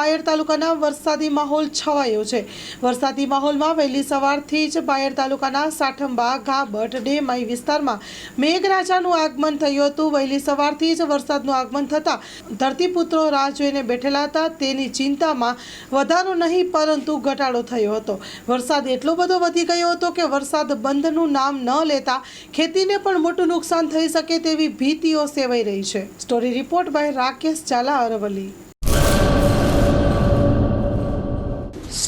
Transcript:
બાયડ તાલુકાના વરસાદી માહોલ છવાયો છે. વરસાદી માહોલમાં વહેલી સવારથી જ બાયડ તાલુકાના સાઠંબા, ગાબટ ડેમાઈ વિસ્તારમાં મેઘરાજાનું આગમન થયું હતું. વહેલી સવારથી જ વરસાદનું આગમન થતાં ધરતીપુત્રો રાહ જોઈને બેઠેલા હતા. તેની ચિંતામાં વધારો નહીં, પરંતુ ઘટાડો થયો હતો. વરસાદ એટલો બધો વધી ગયો હતો કે વરસાદ બંધનું નામ ન લેતા ખેતીને પણ મોટું નુકસાન થઈ શકે તેવી ભીતિઓ સેવાઈ રહી છે. Story report by Rakesh Zala Aravalli.